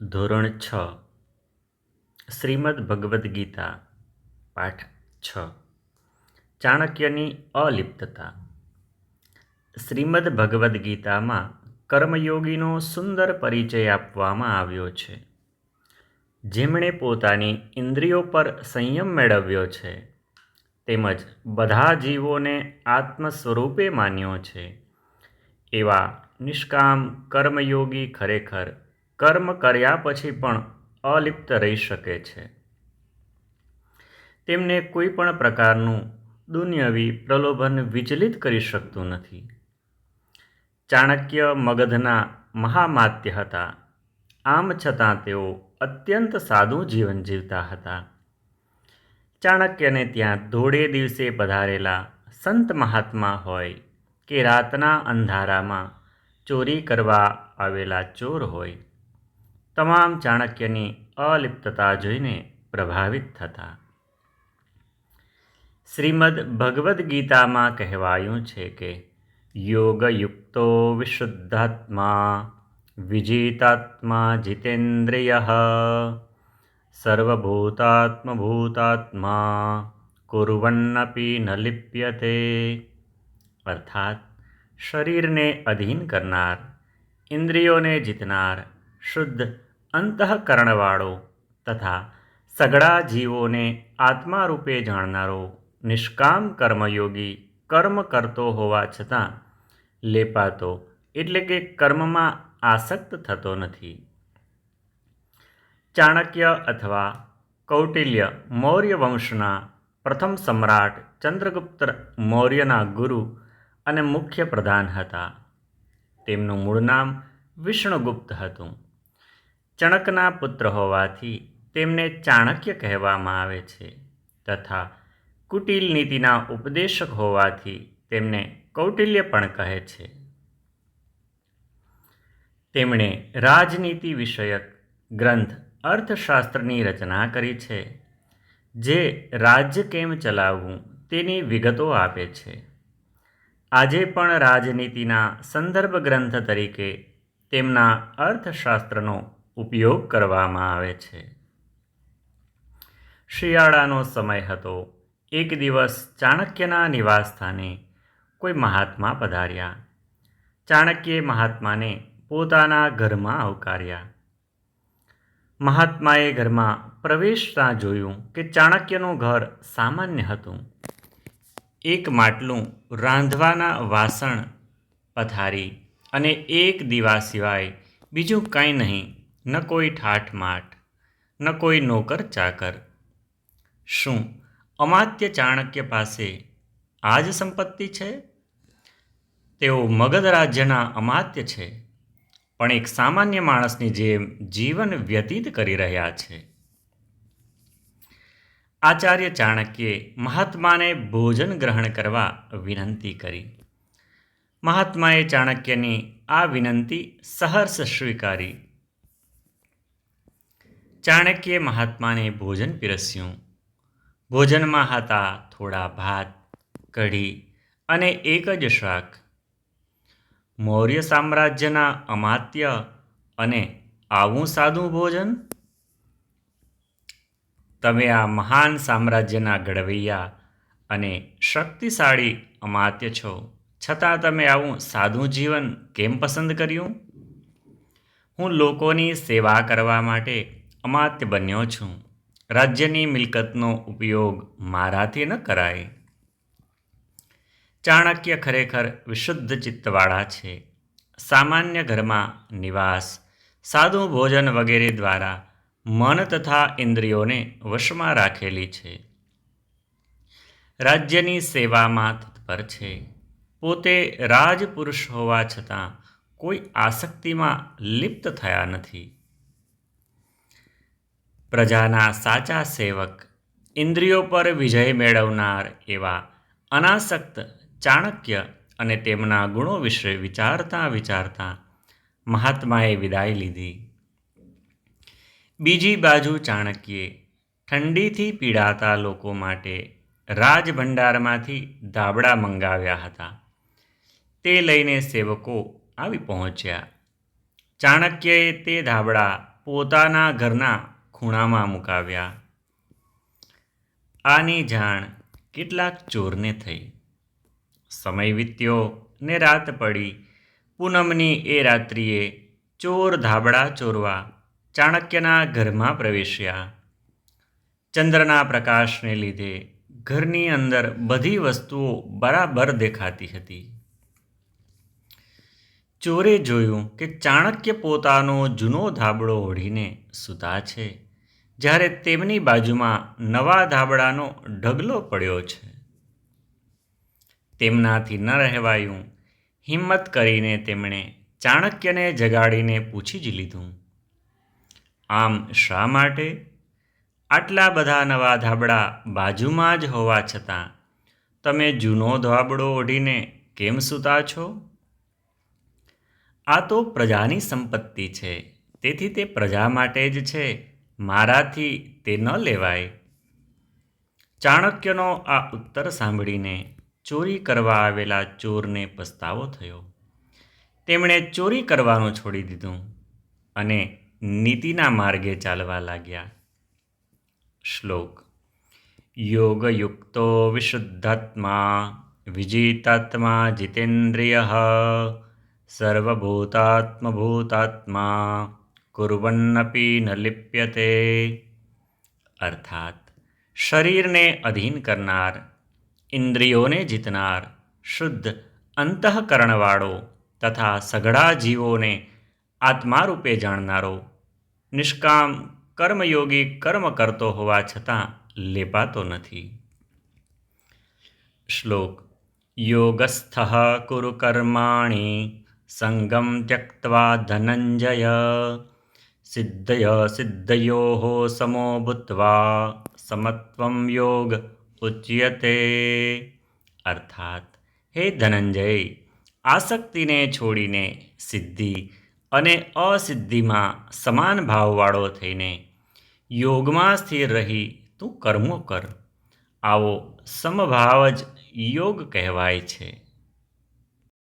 ધોરણ છ. શ્રીમદ ભગવદ્ ગીતા, પાઠ છ. ચાણક્યની અલિપ્તતા. શ્રીમદ ભગવદ્ ગીતામાં કર્મયોગીનો સુંદર પરિચય આપવામાં આવ્યો છે. જેમણે પોતાની ઇન્દ્રિયો પર સંયમ મેળવ્યો છે, તેમજ બધા જીવોને આત્મ સ્વરૂપે માન્યો છે. એવા નિષ્કામ કર્મયોગી ખરેખર કર્મ કર્યા પછી પણ અલિપ્ત રહી શકે છે. તેમને કોઈ પણ પ્રકારનું દુનિયવી પ્રલોભન વિચલિત કરી શકતું નથી. ચાણક્ય મગધના મહામાત્ય હતા. આમ છતાં તેઓ અત્યંત સાદું જીવન જીવતા હતા. ચાણક્યને ત્યાં ધોળે દિવસે પધારેલા સંત મહાત્મા હોય કે રાતના અંધારામાં ચોરી કરવા આવેલા ચોર હોય. તમામ ચાણક્યની અલિપ્તતા જોઈને પ્રભાવિત થતા. શ્રીમદ ભગવદ્ ગીતામાં કહેવાયું છે કે, યોગયુક્તો વિશુદ્ધાત્મા, વિજિતાત્મા જીતેન્દ્રિય, સર્વભૂતાત્મભૂતાત્મા કુર્વન્નપી ન લિપ્યતે. અર્થાત, શરીરને અધીન કરનાર, ઇન્દ્રિયોને જીતનાર, શુદ્ધ અંતઃકરણવાળો તથા સઘળા જીવોને આત્મા રૂપે જાણનારો નિષ્કામ કર્મયોગી કર્મ કરતો હોવા છતાં લેપાતો એટલે કે કર્મમાં આસક્ત થતો નથી. ચાણક્ય અથવા કૌટિલ્ય મૌર્ય વંશના પ્રથમ સમ્રાટ ચંદ્રગુપ્ત મૌર્યના ગુરુ અને મુખ્ય પ્રધાન હતા. તેમનું મૂળ નામ વિષ્ણુગુપ્ત હતું. ચણકના પુત્ર હોવાથી તેમને ચાણક્ય કહેવામાં આવે છે તથા કુટિલ નીતિના ઉપદેશક હોવાથી તેમને કૌટિલ્ય પણ કહે છે. તેમણે રાજનીતિ વિષયક ગ્રંથ અર્થશાસ્ત્રની રચના કરી છે, જે રાજ્ય કેમ ચલાવવું તેની વિગતો આપે છે. આજે પણ રાજનીતિના સંદર્ભ ગ્રંથ તરીકે તેમના અર્થશાસ્ત્રનો ઉપયોગ કરવામાં આવે છે. શિયાળાનો સમય હતો. એક દિવસ ચાણક્યના નિવાસસ્થાને કોઈ મહાત્મા પધાર્યા. ચાણક્યે મહાત્માને પોતાના ઘરમાં આવકાર્યા. મહાત્માએ ઘરમાં પ્રવેશતા જોયું કે ચાણક્યનું ઘર સામાન્ય હતું. એક માટલું રાંધવાના વાસણ પથારી અને એક દીવા સિવાય બીજું કાંઈ નહીં. ન કોઈ ઠાઠ માઠ, ન કોઈ નોકર ચાકર. શું અમાત્ય ચાણક્ય પાસે આ જ સંપત્તિ છે? તેઓ મગધ રાજ્યના અમાત્ય છે, પણ એક સામાન્ય માણસની જેમ જીવન વ્યતીત કરી રહ્યા છે. આચાર્ય ચાણક્યે મહાત્માને ભોજન ગ્રહણ કરવા વિનંતી કરી. મહાત્માએ ચાણક્યની આ વિનંતી સહર્ષ સ્વીકારી. ચાણક્યે મહાત્માને ભોજન પીરસ્યું. ભોજનમાં હતા થોડા ભાત, કઢી અને એક જ શાક. મૌર્ય સામ્રાજ્યના અમાત્ય અને આવું સાદું ભોજન? તમે આ મહાન સામ્રાજ્યના ઘડવૈયા અને શક્તિશાળી અમાત્ય છો. છતાં તમે આવું સાદું જીવન કેમ પસંદ કર્યું? હું લોકોની સેવા કરવા માટે અમાત્ય બન્યો છું. રાજ્યની મિલકતનો ઉપયોગ મારાથી ન કરાય. ચાણક્ય ખરેખર વિશુદ્ધ ચિત્તવાળા છે. સામાન્ય ઘરમાં નિવાસ, સાદું ભોજન વગેરે દ્વારા મન તથા ઇન્દ્રિયોને વશમાં રાખેલી છે. રાજ્યની સેવામાં તત્પર છે. પોતે રાજપુરુષ હોવા છતાં કોઈ આસક્તિમાં લિપ્ત થયા નથી. પ્રજાના સાચા સેવક, ઇન્દ્રિયો પર વિજય મેળવનાર એવા અનાસક્ત, ચાણક્ય અને તેમના ગુણો વિશે વિચારતા વિચારતા મહાત્માએ વિદાય લીધી. બીજી બાજુ ચાણક્યે ઠંડીથી પીડાતા લોકો માટે રાજભંડારમાંથી ધાબળા મંગાવ્યા હતા. તે લઈને સેવકો આવી પહોંચ્યા. ચાણક્યએ તે ધાબળા પોતાના ઘરના ખૂણામાં મુકાવ્યા. આની જાણ કેટલાક ચોરને થઈ. સમય વીત્યો ને રાત પડી. પૂનમની એ રાત્રિએ ચોર ધાબડા ચોરવા ચાણક્યના ઘરમાં પ્રવેશ્યા. ચંદ્રના પ્રકાશને લીધે ઘરની અંદર બધી વસ્તુઓ બરાબર દેખાતી હતી. ચોરે જોયું કે ચાણક્ય પોતાનો જૂનો ધાબળો ઓઢીને સૂતા છે. જ્યારે તેમની બાજુમાં નવા ધાબળાનો ઢગલો પડ્યો છે. તેમનાથી ન રહેવાયું હિંમત કરીને તેમણે ચાણક્યને જગાડીને પૂછી જ લીધું, આમ શા માટે? આટલા બધા નવા ધાબળા બાજુમાં જ હોવા છતાં તમે જૂનો ધાબળો ઓઢીને કેમ સૂતા છો? આ તો પ્રજાની સંપત્તિ છે, તેથી તે પ્રજા માટે જ છે. મારાથી તે ન લેવાય. ચાણક્યનો આ ઉત્તર સાંભળીને ચોરી કરવા આવેલા ચોરને પસ્તાવો થયો. તેમણે ચોરી કરવાનું છોડી દીધું અને નીતિના માર્ગે ચાલવા લાગ્યા. શ્લોક. યોગયુક્તો વિશુદ્ધાત્મા, વિજિતાત્મા, જીતેન્દ્રિય, સર્વભૂતાત્મભૂતાત્મા કુર્વન્નપી ન લિપ્યતે અર્થાત શરીરને અધીન કરનાર ઇન્દ્રિયોને જીતનાર શુદ્ધ અંતઃકરણવાળો તથા સઘળા જીવોને આત્મારૂપે જાણનારો નિષ્કામ કર્મયોગી કર્મ કરતો હોવા છતાં લેપાતો નથી શ્લોક યોગસ્થ કુરુ કર્માણી સંગમ ત્યક્વા ધનંજય સિદ્ધય સિદ્ધયો સમો ભૂત્વા સમત્વમ યોગ ઉચ્યતે અર્થાત હે ધનંજય આસક્તિને છોડીને સિદ્ધિ અને અસિદ્ધિમાં સમાન ભાવવાળો થઈને યોગમાં સ્થિર રહી તું કર્મો કર આવો સમભાવ જ યોગ કહેવાય છે